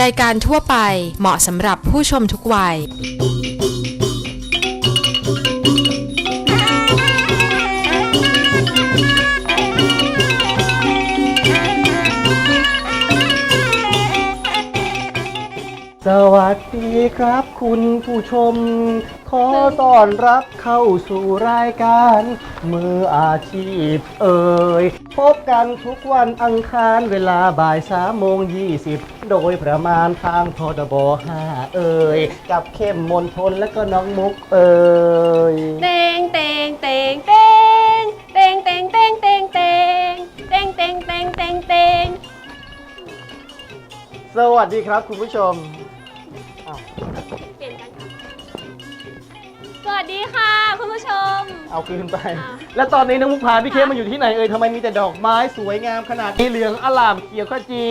รายการทั่วไปเหมาะสำหรับผู้ชมทุกวัย ดีครับคุณผู้ชม ขอต้อนรับเข้าสู่รายการ มืออาชีพเอ่ย พบกันทุกวันอังคารเวลาบ่ายสามโมงยี่สิบโดยประมาณทางพดบห้าเอ่ย กับเข้มมนทนและก็น้องมุกเอ่ย เตงเตงเตงเตงเตงเตงเตงเตงเตงเตงเตงเตงเตงเตงสวัสดีครับคุณผู้ชม อ้าวเปลี่ยนกันค่ะสวัสดีค่ะ คุณผู้ชม เอาคืนไป อะ และตอนนี้น้องมุกพาพี่เข้มมาอยู่ที่ไหนเอ่ยทำไมมีแต่ดอกไม้สวยงามขนาดนี้เหลืองอลามเขียวขจี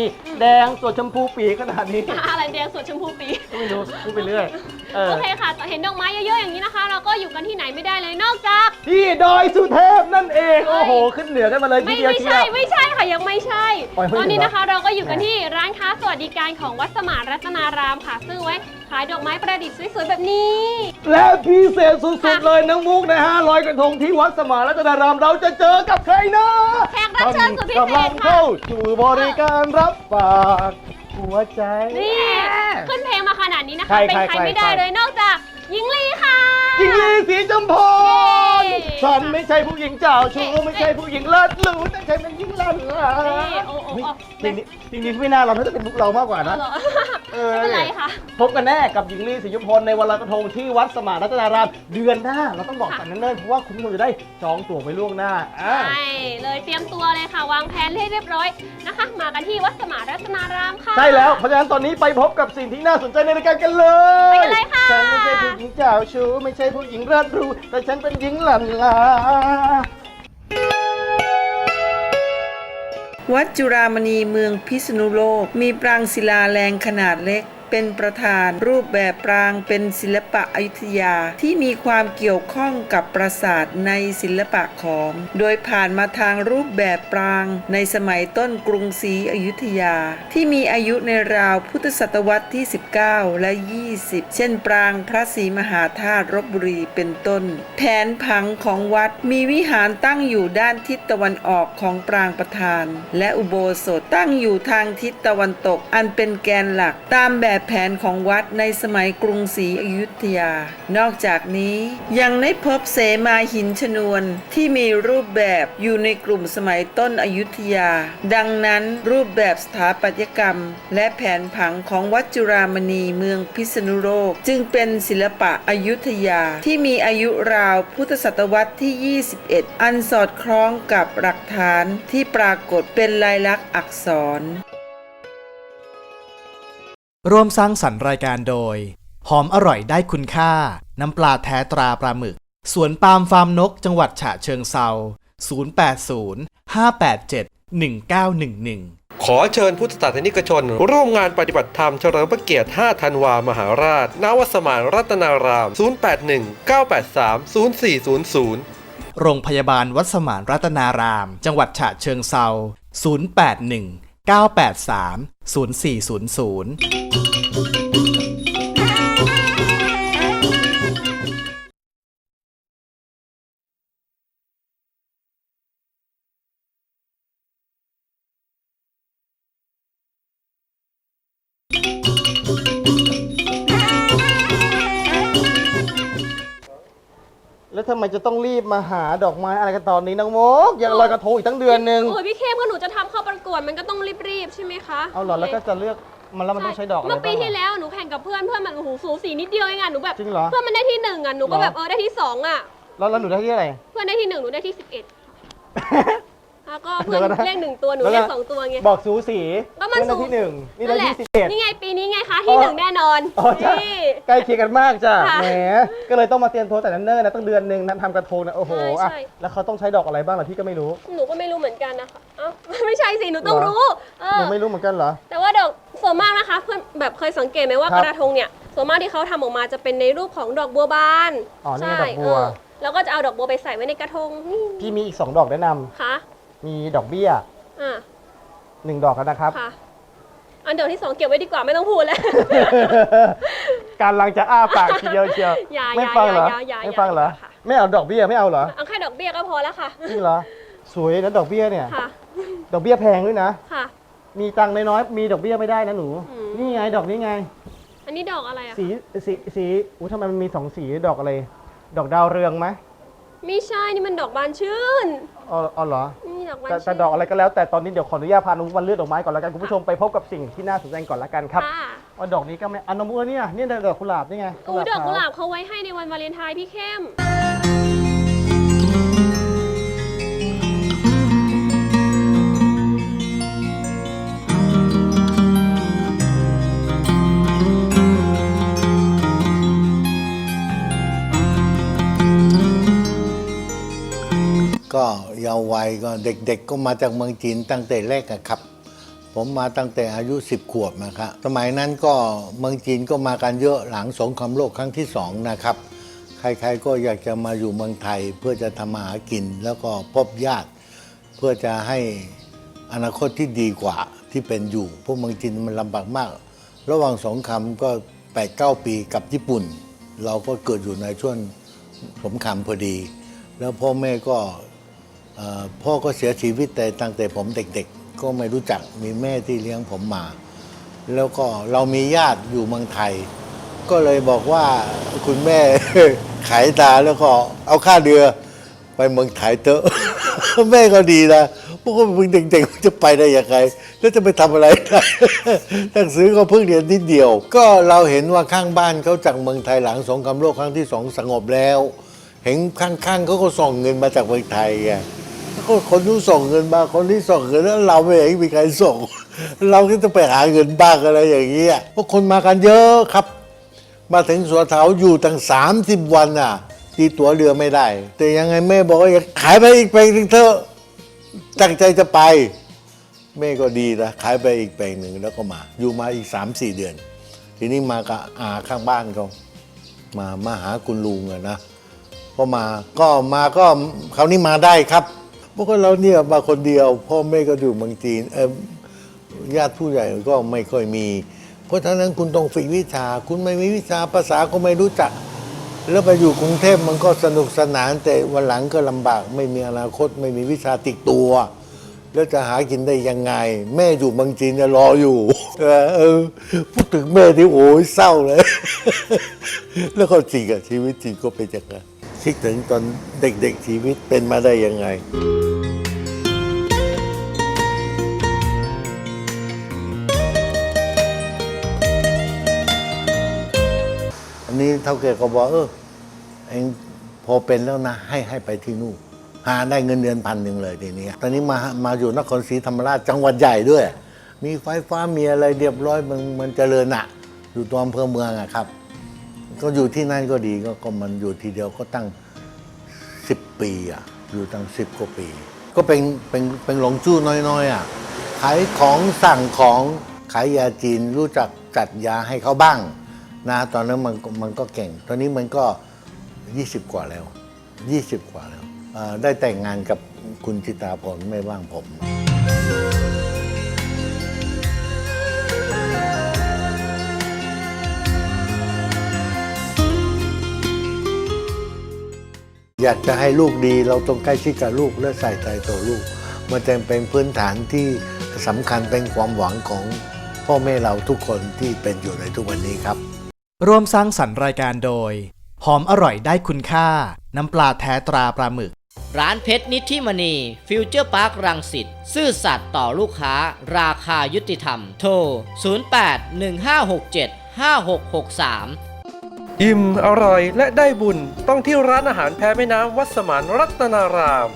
แดงสดชมพูปีขนาดนี้ อะไรแดงสดชมพูปีไม่รู้พูดไปเรื่อยเออโอเคค่ะแต่เห็นดอกไม้เยอะๆอย่างนี้นะคะ เราก็อยู่กันที่ไหนไม่ได้เลยนอกจาก ที่ดอยสุเทพนั่นเองเฮ้ยโอ้โห ขึ้นเหนือกันมาเลยทีไม่เดียวไม่เชียใช่ว ไม่ใช่ค่ะยังไม่ใช่ ปล่อยให้ตอนนี้เหรอนะคะ เราก็อยู่กันที่ร้านค้าสวัสดิการของวัดสมานรัตนารามค่ะ ซึ่งไว้ขายดอกไม้ประดิษฐ์สวยๆแบบนี้ และพิเศษสุดค่ะๆเลยน้องมุกนะฮะลอยกระทงที่วัดสมานรัตนารามเราจะเจอกับใครนะแขกรับเชิญสุดพิเศษกำลังค่ะ เข้าสู่บริการรับฝากหัวใจ นี่ขึ้นเพลงมาขนาดนี้นะคะ ใครเป็นใครใครไม่ได้ใคร เลยนอกจากหญิงลีค่ะจิงลีสีจำพรเย้ ฉันไม่ใช่ผู้หญิงเจ้าชู้ไม่ใช่ผู้หญิงเลิศหรูแต่ฉันเป็นหญิงลันลานี่โอ้โอ้โอ้จริงจริงจริงไม่น่าเราน่าจะเป็นพวกเรามากกว่าเอานะเหรอ เออไม่เป็นไรค่ะ พบกันแน่กับหญิงลีศรียุพลในวันลอยกระทงที่วัดสมานรัตนารามเดือนหน้า เราต้องบอกค่ะกันเนิ่นๆเพราะว่าคุณผู้ชมจะได้จองตั๋วไปล่วงหน้าอ่าใช่เลยเตรียมตัวเลยค่ะ วางแผนให้เรียบร้อยนะคะ มากันที่วัดสมานรัตนารามค่ะ ใช่แล้ว เพราะฉะนั้นตอนนี้ไปพบกับสิ่งที่น่าสนใจในรายการกันเลยไปกันเลยค่ะ ฉันไม่ใช่ผู้หญิงเจ้าชู้ไม่ใช่ผู้หญิงเลิศหรูแต่ฉันเป็นหญิงหลันลา วัดจุรามณีเมืองพิษณุโลก มีปรางศิลาแรงขนาดเล็ก เป็นประธาน รูปแบบปรางเป็นศิลปะอยุธยาที่มีความเกี่ยวข้องกับปราสาทในศิลปะขอมโดยผ่านมาทางรูปแบบปรางในสมัยต้นกรุงศรีอยุธยา ที่มีอายุในราวพุทธศตวรรษที่ 19 และ 20 เช่น ปรางพระศรีมหาธาตุรบบุรีเป็นต้น แผนผังของวัดมีวิหารตั้งอยู่ด้านทิศตะวันออกของปรางประธาน และอุโบสถตั้งอยู่ทางทิศตะวันตกอันเป็นแกนหลักตามแบบแผนของวัดในสมัยกรุงศรีอยุธยา นอกจากนี้ยังได้พบเสมาหินชนวนที่มีรูปแบบอยู่ในกลุ่มสมัยต้นอยุธยา ดังนั้นรูปแบบสถาปัตยกรรม และแผนผังของวัดจุรามณีเมืองพิษณุโลก จึงเป็นศิลปะอยุธยาที่มีอายุราวพุทธศตวรรษที่ 21 อันสอดคล้องกับหลักฐานที่ปรากฏเป็นลายลักษณ์อักษร ร่วมสร้างสรรค์รายการโดย หอมอร่อยได้คุณค่า น้ำปลาแท้ตราปลาหมึก สวนปาล์มฟาร์มนก จังหวัดฉะเชิงเซา080 587 1911 ขอเชิญพุทธศาสนิกชน ร่วมงานปฏิบัติธรรมเฉลิมพระเกียรติ 5 ธันวา มหาราชณวัดสมานรัตนาราม 081 983 0400 โรงพยาบาลวัดสมานรัตนาราม จังหวัดฉะเชิงเซา081 983 0400 แล้วทำไมจะต้องรีบมาหาดอกไม้อะไรกันตอนนี้น้องมกยังลอยกระทงอีกตั้งเดือนหนึ่งโอ้ยพี่เข้มก็หนูจะทำเข้าประกวดมันก็ต้องรีบๆใช่ไหมคะเอาเหรอแล้วก็จะเลือกมันแล้วมันต้องใช้ดอกอะไรเมื่อปีบ้างที่อะ แล้วหนูแข่งกับเพื่อนเพื่อนมันโอ้โหสูสีนิดเดียวเองอะหนูแบบจริงเหรอเพื่อนมันได้ที่หนึ่งอะหนูก็เหรอ แบบเออได้ที่สองอะแล้วแล้วหนูได้ที่อะไร เพื่อนได้ที่หนึ่งหนูได้ที่สิบเอ็ด แล้วก็เพื่อนเดี๋ยวก่อนนะเลขหนึ่งตัวหนูแล้วเลก็ขสองตัวไง บอกสูสีก็มันเพื่อสูได้ที่หนึ่งนี่ได้นั่นแหละที่สิบเอ็ด นี่ไงปีนี้ไงคะที่หนึ่งแน่นอนอ๋อจ้ะนี่ ใกล้เคียงกันมากจ้ะค่ะแหมก็เลยต้องมาเตรียมตัวแต่นั้นเนิ่นๆนะตั้งเดือนหนึ่งทำทำกระทงนะโอ้โหใช่อะใช่ แล้วเขาต้องใช้ดอกอะไรบ้างล่ะพี่ก็ไม่รู้ หนูก็ไม่รู้เหมือนกันนะคะเอ้าไม่ใช่สิหนูต้องเหรอ รู้ เอหอ นูไม่รู้เหมือนกันเหรอ แต่ว่าดอกส่วนมากนะคะเพื่อนแบบเคยสังเกตไหมว่าครักบระทงเนี่ยส่วนมากที่เขาทำออกมาจะเป็นในรูปของดอกบัวบานอ๋อนี่ใช่ไงดอกบัว เออแล้วก็จะเอาดอกบัวไปใส่ไว้ในกระทงนี่พี่มีอีกสองดอกแนะนำค่ะ มีดอกเบี้ยอ่าหนึ่งดอกแล้วนะครับ ค่ะ อันเดี๋ยวที่สองเก็บไว้ดีกว่าไม่ต้องพูดแล้ว การลังจะอ้าปากทีเดียวเชียวอย่าไม่ฟังเหรออย่าอย่าอย่าไม่ฟังเหรอค่ะ ไม่เอาดอกเบี้ยไม่เอาเหรอเอาแค่ดอกเบี้ยก็พอแล้วค่ะ จริงเหรอสวยนะดอกเบี้ยเนี่ย ค่ะ ดอกเบี้ยแพงด้วยนะ ค่ะ มีตังค์น้อยๆมีดอกเบี้ยไม่ได้นะหนู อืม นี่ไงดอกนี้ไง อันนี้ดอกอะไรอะสีสีสีอู้ทำไมมันมีสองสีดอกอะไร ดอกดาวเรืองไหม ไม่ใช่นี่มันดอกบานชื่น อ๋ออ๋อเหรอ นี่ดอกบานแต่ชื่น แต่ดอกอะไรก็แล้วแต่ตอนนี้เดี๋ยวขออนุญาตพาน้องวันเลือกดอกไม้ก่อนแล้วกันคุณผู้ชมไปพบกับสิ่งที่น่าสนใจก่อนละกันครับค่ะว่าดอกนี้ก็ไม่อันนมเออเนี่ยเนี่ยดอกกุหลาบนี่ไงอู้ดอกกุหลาบขวเขาไว้ให้ในวันวาเลนไทน์พี่เข้ม ก็เยาว์วัยก็เด็กๆ ก็มาจากเมืองจีนตั้งแต่แรกอะครับ ผมมาตั้งแต่อายุ 10 ขวบนะครับสมัยนั้นก็เมืองจีนก็มากันเยอะหลังสงครามโลกครั้งที่สองนะครับ ใครๆก็อยากจะมาอยู่เมืองไทยเพื่อจะทำมาหากินแล้วก็พบญาติ เพื่อจะให้อนาคตที่ดีกว่าที่เป็นอยู่เพราะเมืองจีนมันลำบากมาก ระหว่างสงครามก็8ปดเปีกับญี่ปุ่น เราก็เกิดอยู่ในช่วงสงครามพอดี แล้วพ่อแม่ก็ พ่อก็เสียชีวิตแต่ตั้งแต่ผมเด็กๆ ก็ไม่รู้จักมีแม่ที่เลี้ยงผมมา แล้วก็เรามีญาติอยู่เมืองไทย ก็เลยบอกว่าคุณแม่ขายตาแล้วก็เอาค่าเรือไปเมืองไทยเถอะแม่ก็ดีนะพวกมึงเด็กๆจะไปได้ยังไงแล้วจะไปทำอะไรได้หนังสือก็เพิ่งเรียนนิดเดียว ก็เราเห็นว่าข้างบ้านเขาจากเมืองไทยหลังสงครามโลกครั้งที่สองสงบแล้ว เห็นข้างๆเขาก็ส่งเงินมาจากเมืองไทยไง ก็คนนู้ส่งเงินมา คนนี้ส่งเงินแล้วเราไม่เห็นมีใครส่ง เราก็จะไปหาเงินบ้างอะไรอย่างเงี้ยเพราะคนมากันเยอะครับ มาถึงสวนเถาอยู่ตั้งสามสิบวันอะ ตีตั๋วเรือไม่ได้ แต่ยังไงแม่บอกว่าอย่าขายไปอีกแปลงหนึ่งเถอะตั้งใจจะไป แม่ก็ดีนะขายไปอีกแปลงหนึ่งแล้วก็มา อยู่มาอีกสามสี่เดือน ทีนี้มากับอาข้างบ้านเขามามาหาคุณลุงอะนะพอมาก็มาก็คราวนี้มาได้ครับ พราะว่าเราเนี่ยมาคนเดียว พ่อแม่ก็อยู่เมืองจีนเออญาติผู้ใหญ่ก็ไม่ค่อยมี เพราะฉะนั้นคุณต้องฝึกวิชา คุณไม่มีวิชาภาษาก็ไม่รู้จัก แล้วไปอยู่กรุงเทพมันก็สนุกสนาน แต่วันหลังก็ลำบาก ไม่มีอนาคต ไม่มีวิชาติดตัว แล้วจะหากินได้ยังไง แม่อยู่เมืองจีนจะรออยู่เออพูดถึงแม่ที่โอ้ยเศร้าเลย แล้วก็จริงอะชีวิตจริงก็เป็นอย่างนั้น คิดถึงตอนเด็กๆชีวิตเป็นมาได้ยังไง อันนี้เท่าแก่ก็บอกเออเองพอเป็นแล้วนะ ให้ให้ไปที่นู่นหาได้เงินเดือนพันหนึ่งเลยทีนี้ ตอนนี้มามาอยู่นครศรีธรรมราชจังหวัดใหญ่ด้วย มีไฟฟ้ามีอะไรเรียบร้อยมันมันเจริญอะอยู่ตัวอำเภอเมืองอะครับ ก็อยู่ที่นั่นก็ดีก็ก็มันอยู่ทีเดียวก็ตั้งสิบปีอะอยู่ตั้งสิบกว่าปี ก็เป็นเป็นเป็นหลงจู้น้อยๆอะขายของสั่งของขายยาจีนรู้จักจัดยาให้เขาบ้างนะตอนนั้นมันมันก็เก่ง ตอนนี้มันก็ 20 กว่าแล้ว 20 กว่าแล้วได้แต่งงานกับคุณจิตาพรไม่ว่างผม อยากจะให้ลูกดีเราต้องใกล้ชิดกับลูกและใส่ใจต่อลูก มันจะเป็นพื้นฐานที่สำคัญเป็นความหวังของพ่อแม่เราทุกคนที่เป็นอยู่ในทุกวันนี้ครับ ร่วมสร้างสรรค์รายการโดย หอมอร่อยได้คุณค่า น้ำปลาแท้ตราปลาหมึก ร้านเพชรนิธิมณีฟิวเจอร์พาร์ครังสิตซื่อสัตย์ต่อลูกค้า ราคายุติธรรม โทร 0815675663 อิ่มอร่อยและได้บุญต้องที่ร้านอาหารแพแม่น้ำวัดสมานรัตนาราม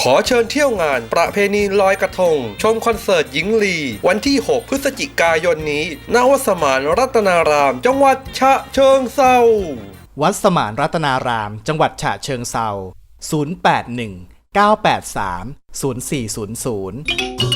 ขอเชิญเที่ยวงานประเพณีลอยกระทง ชมคอนเสิร์ตหญิงลี วันที่ 6 พฤศจิกายนนี้ณวัดสมานรัตนาราม จังหวัดฉะเชิงเซาวัดสมานรัตนาราม จังหวัดฉะเชิงเซา081 983 0400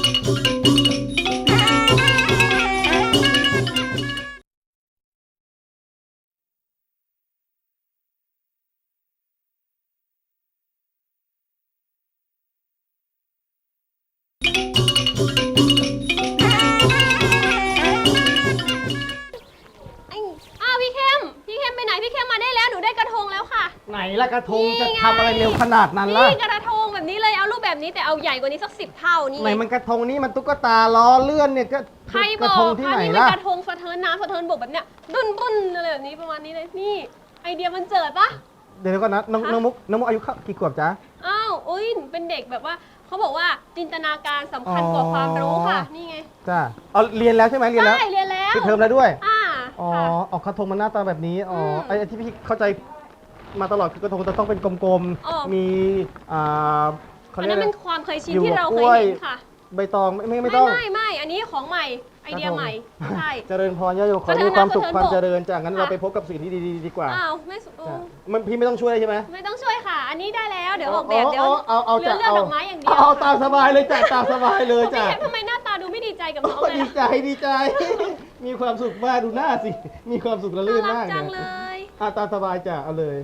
อ้าวพี่เข้ม พี่เข้มไปไหน พี่เข้มมาได้แล้ว หนูได้กระทงแล้วค่ะ ไหนละกระทงจะทำอะไรเร็วขนาดนั้นล่ะ นี่กระทงแบบนี้เลย เอารูปแบบนี้แต่เอาใหญ่กว่านี้สักสิบเท่านี่ไหนมันกระทงนี้มันตุ๊กตาล้อเลื่อนเนี่ยก็ใครบกระอกทงที่ไหนมัล่ะ กระทงสะเทินน้ำสะเทินบกแบบเนี้ยดุนดุนอะไรแบบนี้ประมาณนี้เลย นี่ ไอเดียมันเจิดปะ เดี๋ยวก่อนนะน้องมุกน้องมุกอายุเท่ากี่ขวบจ๊ะ อ้าวอุ้ยหนูเป็นเด็กแบบว่าเขาบอกว่าจินตนาการสำคัญกว่าความรู้ค่ะ นี่ไงจ้าเอาเรียนแล้วใช่ไหมเรียนแล้วใช่เรียนแล้วปิดเทอมแล้วด้วย อ่าอ๋อค่ะ ออกกระทงมันหน้าตาแบบนี้อ๋ออมไอ้ที่พี่เข้าใจมาตลอดคือกระทงจะต้องเป็นกลมอ๋อ ๆมีอ่าเขาอันเรียกนั้นอะไร เป็นความเคยชินอยู่ที่กับเรากเคล้ยวยเห็นค่ะ ใบตองไม่ไม่ไม่ไม่ต้อง ไม่ไม่อันนี้ของใหม่ไอเดียใหม่ใช่ เจริญพรญาติโยมขอเจริมีญความสุขเจริญความบอกเจริญจากงั้นค่ะเราไปพบกับสิ่งที่ดีๆดีกว่าอ้าวไม่สุโอ้จ้ะมันพี่ไม่ต้องช่วยใช่ไหมไม่ต้องช่วยค่ะ อันนี้ได้แล้วเดี๋ยวออกแบบเดี๋ยวเอาเอาเหลืจ้ะอเลือกดอกไม้อย่างเดียวเอาตามสบายเลยจ้ะตามสบายเลยพี่จ้ะแคททำไมหน้าตาดูไม่ดีใจกับน้องโอ้เลยดีอะใจดีใจ มีความสุขมากดูหน้าสิ มีความสุขระลื่นน่ารัมากจังเนี่เลยยอะตามสบายจ้ะเอาเลย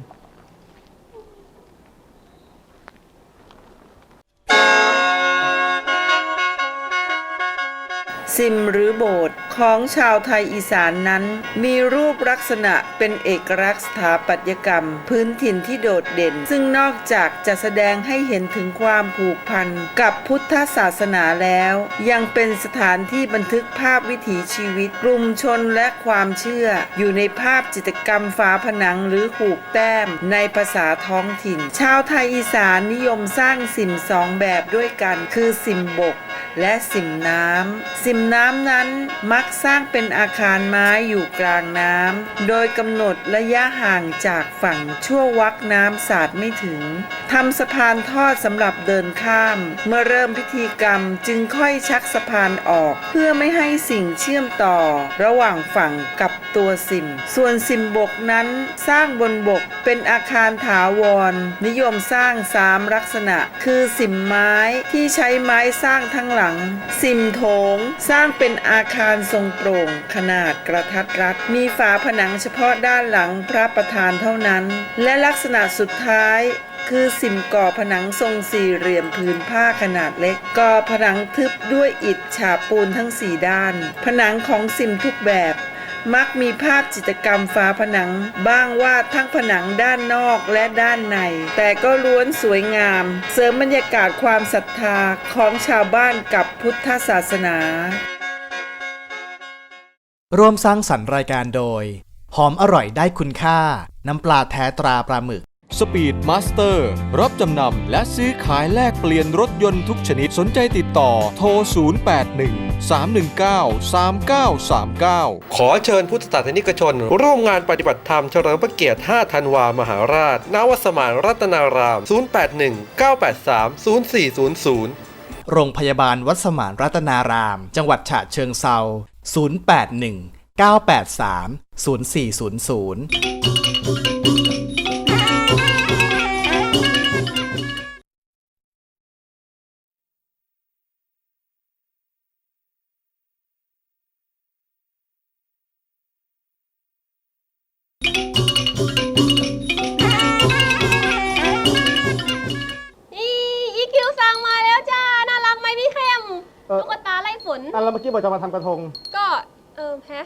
ซิมหรือโบสถ์ของชาวไทยอีสานนั้น มีรูปลักษณะเป็นเอกลักษณ์สถาปัตยกรรม พื้นถิ่นที่โดดเด่น ซึ่งนอกจากจะแสดงให้เห็นถึงความผูกพันกับพุทธศาสนาแล้ว ยังเป็นสถานที่บันทึกภาพวิถีชีวิต กลุ่มชนและความเชื่อ อยู่ในภาพจิตรกรรมฝาผนังหรือหูกแต้ม ในภาษาท้องถิ่น ชาวไทยอีสานนิยมสร้างสิมสองแบบด้วยกัน คือสิมบก และสิมน้ำสิมน้ำนั้นมักสร้างเป็นอาคารไม้อยู่กลางน้ำโดยกำหนดระยะห่างจากฝั่งชั่ววักน้ำสาดไม่ถึงทำสะพานทอดสำหรับเดินข้าม เมื่อเริ่มพิธีกรรมจึงค่อยชักสะพานออก เพื่อไม่ให้สิ่งเชื่อมต่อ ระหว่างฝั่งกับตัวสิม ส่วนสิมบกนั้นสร้างบนบกเป็นอาคารถาวร นิยมสร้างสามลักษณะ คือสิมไม้ที่ใช้ไม้สร้างทั้งหลัง สิมโถง สร้างเป็นอาคารทรงโปร่ง ขนาดกระทัดรัด มีฝาผนังเฉพาะด้านหลังพระประธานเท่านั้น และลักษณะสุดท้ายคือสิมก่อผนังทรงสี่เหลี่ยมผืนผ้าขนาดเล็ก ก่อผนังทึบด้วยอิฐฉาบปูนทั้งสี่ด้าน ผนังของสิมทุกแบบ มักมีภาพจิตรกรรมฝาผนัง บ้างวาดทั้งผนังด้านนอกและด้านใน แต่ก็ล้วนสวยงาม เสริมบรรยากาศความศรัทธาของชาวบ้านกับพุทธศาสนา ร่วมสร้างสรรค์รายการโดย หอมอร่อยได้คุณค่า น้ำปลาแท้ตราปลาหมึก สปีดมาสเตอร์รับจำนำและซื้อขายแลกเปลี่ยนรถยนต์ทุกชนิดสนใจติดต่อโทร 081 319 3939 ขอเชิญพุทธศาสนิกชน ร่วมงานปฏิบัติธรรมเฉลิมพระเกียรติ 5 ธันวามหาราชณวัดสมานรัตนาราม 081 983 0400 โรงพยาบาลวัดสมานรัตนาราม จังหวัดฉะเชิงเซา081 983 0400 อีอีคิวสั่งมาแล้วจ้า น่ารักไหมพี่เข้มเออ ตุ๊กตาไล่ฝนอะแล้วเมื่อกี้บอกจะมาทำกระทง ก็เออแพ้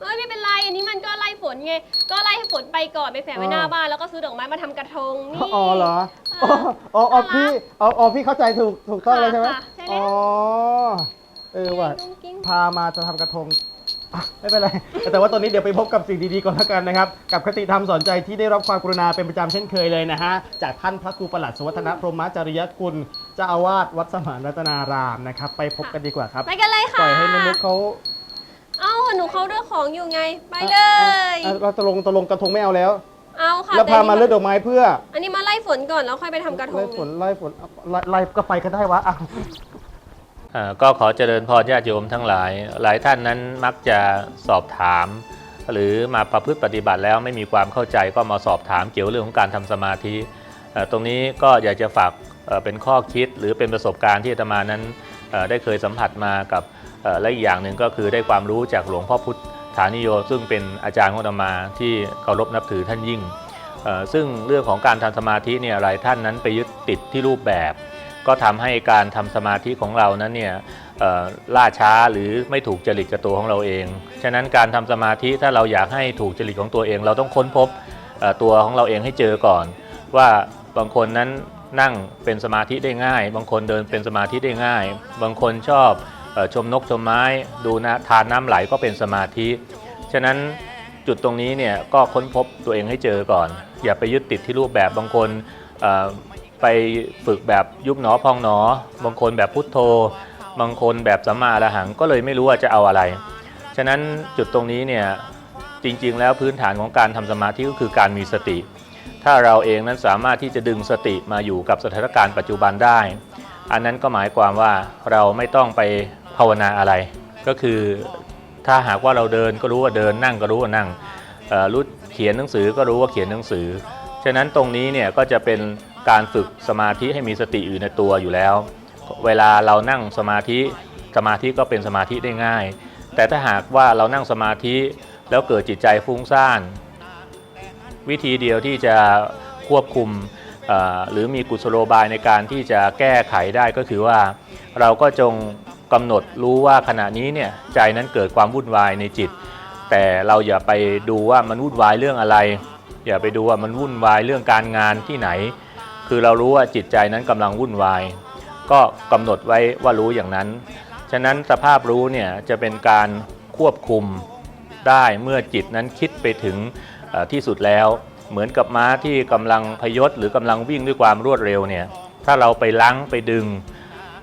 เอ้ยไม่เป็นไรอันนี้มันก็ไล่ฝนไง ก็ไล่ให้ฝนไปก่อนไปแฝงไว้หน้าอ๋อ บ้านแล้วก็ซื้อดอกไม้มาทำกระทงนี่ อ๋อเหรอเออ๋อออ๋ออ๋อน่ารักพี่อ๋ออ๋อพี่เข้าใจถูกถูกต้องเลยใช่ไหมค่ะใช่แล้ว อ๋อเออว่ะกุ้งกิ้งพามาจะทำกระทง อะไม่เป็นไร แต่ว่าตอนนี้เดี๋ยวไปพบกับสิ่งดีๆก่อนแล้วกันนะครับ กับคติธรรมสอนใจที่ได้รับความกรุณาเป็นประจำเช่นเคยเลยนะฮะ จากท่านพระครูประหลัดสวัฒนพรหมจริยกุลเจ้าอาวาสวัดสมานรัตนารามนะครับ ไปพบกันดีกว่าครับ ไปกันเลยปค่ะล่อยให้น้องมุกเขาเอ้าหนูเขาเลือกของอยู่ไง ไปเลอะยอะเราตกลงตกลงกระทงไม่เอาแล้ว เอาค่ะแล้วพามาแต่เลือกดอกไม้เพื่ออันนี้มาไล่ฝนก่อนแล้วค่อยไปทำกระทไล่งฝนไล่ฝนเอาไล่ไล่ก็ไปก็ได้วะอะอ่า ก็ขอเจริญพรญาติโยมทั้งหลาย หลายท่านนั้นมักจะสอบถาม หรือมาประพฤติปฏิบัติแล้วไม่มีความเข้าใจก็มาสอบถามเกี่ยวเรื่องของการทำสมาธิ ตรงนี้ก็อยากจะฝากเป็นข้อคิดหรือเป็นประสบการณ์ที่อาตมานั้นได้เคยสัมผัสมากับและอีกอย่างหนึ่งก็คือได้ความรู้จากหลวงพ่อพุทธานิโย ซึ่งเป็นอาจารย์ของอาตมาที่เคารพนับถือท่านยิ่งซึ่งเรื่องของการทำสมาธิเนี่ยหลายท่านนั้นไปยึดติดที่รูปแบบ ก็ทำให้การทำสมาธิของเรานั้นเนี่ยล่าช้าหรือไม่ถูกจริตกับตัวของเราเอง ฉะนั้นการทำสมาธิถ้าเราอยากให้ถูกจริตของตัวเอง เราต้องค้นพบตัวของเราเองให้เจอก่อน ว่าบางคนนั้นนั่งเป็นสมาธิได้ง่าย บางคนเดินเป็นสมาธิได้ง่าย บางคนชอบอชมนกชมไม้ ดูนะทานน้ำไหลก็เป็นสมาธิ ฉะนั้นจุดตรงนี้เนี่ยก็ค้นพบตัวเองให้เจอก่อน อย่าไปยึดติดที่รูปแบบบางคน ไปฝึกแบบยุบหนอพองหนอ บางคนแบบพุทโธ บางคนแบบสัมมาอรหังก็เลยไม่รู้ว่าจะเอาอะไร ฉะนั้นจุดตรงนี้เนี่ยจริงๆ แล้วพื้นฐานของการทำสมาธิก็คือการมีสติ ถ้าเราเองนั้นสามารถที่จะดึงสติมาอยู่กับสถานการณ์ปัจจุบันได้ อันนั้นก็หมายความว่าเราไม่ต้องไปภาวนาอะไร ก็คือถ้าหากว่าเราเดินก็รู้ว่าเดินนั่งก็รู้ว่านั่งรู้เขียนหนังสือก็รู้ว่าเขียนหนังสือ ฉะนั้นตรงนี้เนี่ยก็จะเป็น การฝึกสมาธิให้มีสติอยู่ในตัวอยู่แล้ว เวลาเรานั่งสมาธิสมาธิก็เป็นสมาธิได้ง่าย แต่ถ้าหากว่าเรานั่งสมาธิแล้วเกิดจิตใจฟุ้งซ่าน วิธีเดียวที่จะควบคุมหรือมีกุศโลบายในการที่จะแก้ไขได้ก็คือว่า เราก็จงกำหนดรู้ว่าขณะนี้เนี่ยใจนั้นเกิดความวุ่นวายในจิต แต่เราอย่าไปดูว่ามันวุ่นวายเรื่องอะไร อย่าไปดูว่ามันวุ่นวายเรื่องการงานที่ไหน คือเรารู้ว่าจิตใจนั้นกำลังวุ่นวาย ก็กำหนดไว้ว่ารู้อย่างนั้น ฉะนั้นสภาพรู้เนี่ยจะเป็นการควบคุมได้เมื่อจิตนั้นคิดไปถึงที่สุดแล้ว เหมือนกับม้าที่กำลังพยศหรือกำลังวิ่งด้วยความรวดเร็วเนี่ยถ้าเราไปลังไปดึง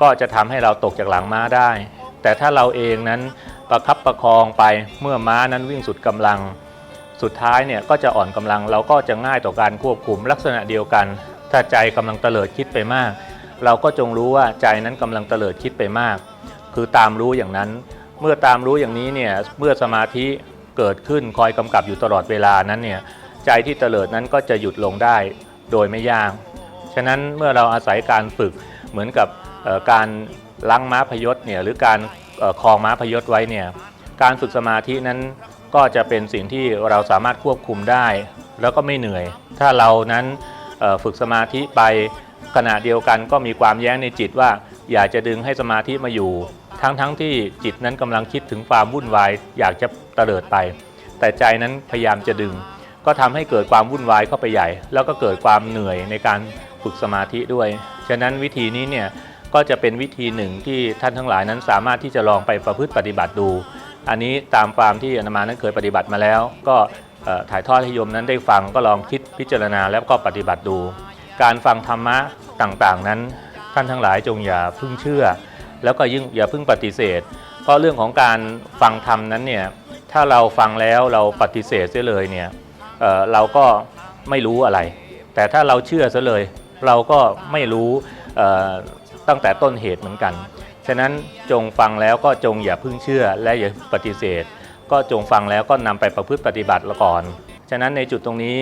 ก็จะทำให้เราตกจากหลังม้าได้ แต่ถ้าเราเองนั้นประคับประคองไปเมื่อม้านั้นวิ่งสุดกำลัง สุดท้ายเนี่ยก็จะอ่อนกำลังเราก็จะง่ายต่อการควบคุมลักษณะเดียวกัน ถ้าใจกำลังเตลิดคิดไปมาก เราก็จงรู้ว่าใจนั้นกำลังเตลิดคิดไปมาก คือตามรู้อย่างนั้น เมื่อตามรู้อย่างนี้เนี่ยเมื่อสมาธิเกิดขึ้นคอยกำกับอยู่ตลอดเวลานั้นเนี่ยใจที่เตลิดนั้นก็จะหยุดลงได้โดยไม่ยากฉะนั้นเมื่อเราอาศัยการฝึกเหมือนกับการล้างม้าพยศเนี่ยหรือการคลองม้าพยศไว้เนี่ยการฝึกสมาธินั้นก็จะเป็นสิ่งที่เราสามารถควบคุมได้ แล้วก็ไม่เหนื่อย ถ้าเรานั้น ฝึกสมาธิไปขณะเดียวกันก็มีความแย้งในจิตว่า อยากจะดึงให้สมาธิมาอยู่ ทั้งๆทที่จิตนั้นกำลังคิดถึงความวุ่นวาย อยากจะเตลิดไป แต่ใจนั้นพยายามจะดึง ก็ทำให้เกิดความวุ่นวายเข้าไปใหญ่ แล้วก็เกิดความเหนื่อยในการฝึกสมาธิด้วย ฉะนั้นวิธีนี้เนี่ยก็จะเป็นวิธีหนึ่งที่ท่านทั้งหลายนั้นสามารถที่จะลองไปประพฤติปฏิบัติดู อันนี้ตามความที่อามานั้นเคยปฏิบัติมาแล้ว ก็ ถ่ายทอดให้โยมนั้นได้ฟังก็ลองคิดพิจารณาแล้วก็ปฏิบัติดู การฟังธรรมะต่างๆ นั้น ท่านทั้งหลายจงอย่าพึ่งเชื่อ แล้วก็ยิ่งอย่าพิ่งปฏิเสธ เพราะเรื่องของการฟังธรรมนั้นเนี่ยถ้าเราฟังแล้วเราปฏิเสธเสียเลยเนี่ยเเราก็ไม่รู้อะไร แต่ถ้าเราเชื่อซะเลย เราก็ไม่รู้ตั้งแต่ต้นเหตุเหมือนกัน ฉะนั้นจงฟังแล้วก็จงอย่าพิ่งเชื่อและอย่าปฏิเสธ ก็จงฟังแล้วก็นำไปประพฤติปฏิบัติละก่อน ฉะนั้นในจุดตรงนี้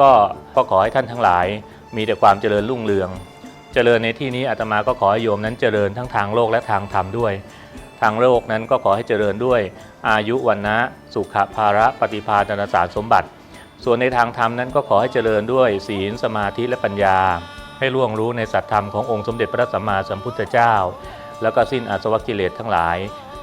ก็ก็ขอให้ท่านทั้งหลาย มีแต่ความเจริญรุ่งเรือง เจริญในที่นี้อาตมาก็ขอให้โยมนั้นเจริญทั้งทางโลกและทางธรรมด้วย ทางโลกนั้นก็ขอให้เจริญด้วย อายุวันนะสุขภาระปฏิภาณสารสมบัติ ส่วนในทางธรรมนั้นก็ขอให้เจริญด้วยศีลสมาธิและปัญญา ให้ล่วงรู้ในสัจธรรมขององค์สมเด็จพระสัมมาสัมพุทธเจ้า แล้วก็สิ้นอาสวะกิเลสทั้งหลาย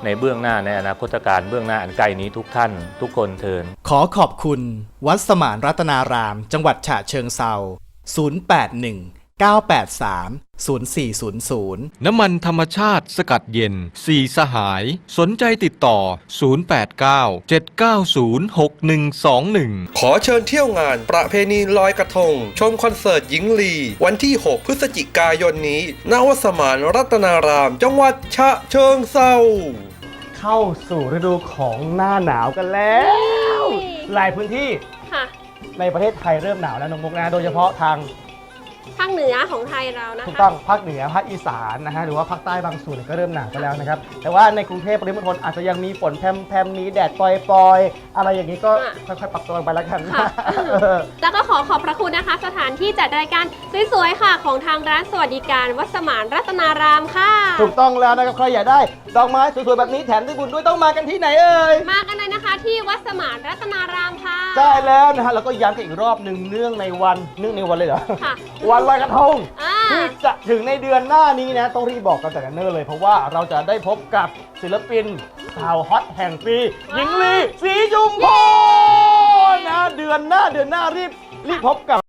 ในเบื้องหน้าในอนาคตการเบื้องหน้าอันใกล้นี้ทุกท่าน ทุกคนเทิน ขอขอบคุณ วัดสมานรัตนาราม จังหวัดฉะเชิงเซา081 983 0400 น้ำมันธรรมชาติสกัดเย็น สีสหาย สนใจติดต่อ 089 790 6121 ขอเชิญเที่ยวงานประเพณีลอยกระทง ชมคอนเสิร์ตหญิงลี วันที่ 6 พฤศจิกายนนี้ ณ วัดสมานรัตนาราม จังหวัดฉะเชิงเซา เข้าสู่ฤดูของหน้าหนาวกันแล้ว หลายพื้นที่ค่ะ ในประเทศไทยเริ่มหนาวแล้วน้องมุกนะ โดยเฉพาะทาง ภาคเหนือของไทยเรานะคะ ถูกต้องภาคเหนือภาคอีสานนะฮะหรือว่าภาคใต้บางส่วนเนี่ยก็เริ่มหนาวกันแล้วนะครับแต่ว่าในกรุงเทพปริมณฑลอาจจะยังมีฝนแพรมๆมีแดดปล่อยๆ อะไรอย่างนี้ก็ค่อยๆปรับตัวกันไปแล้วกันค่ะ เออ แล้วก็ขอขอบพระคุณนะคะ สถานที่จัดรายการสวยๆค่ะ ของทางร้านสวัสดิการวัดสมานรัตนารามค่ะ ถูกต้องแล้วนะครับใครอยากได้ดอกไม้สวยๆแบบนี้แถมด้วยบุญด้วยต้องมากันที่ไหนเอ่ย มากันเลยนะคะ ที่วัดสมานรัตนารามค่ะใช่แล้วนะฮะแล้วก็ย้ำกันอีกรอบหนึ่งเนื่องในวันเนื่องในวันเลยเหรอค่ะ วันลอยกระทง อ่า ที่จะถึงในเดือนหน้านี้นะต้องรีบบอกกันแต่เนิ่นเลยเพราะว่าเราจะได้พบกับศิลปินสาวฮอตแห่งปีหญิงลีสีจุมพรนะเดือนหน้าเดือนหน้ารีบรีบพบกับ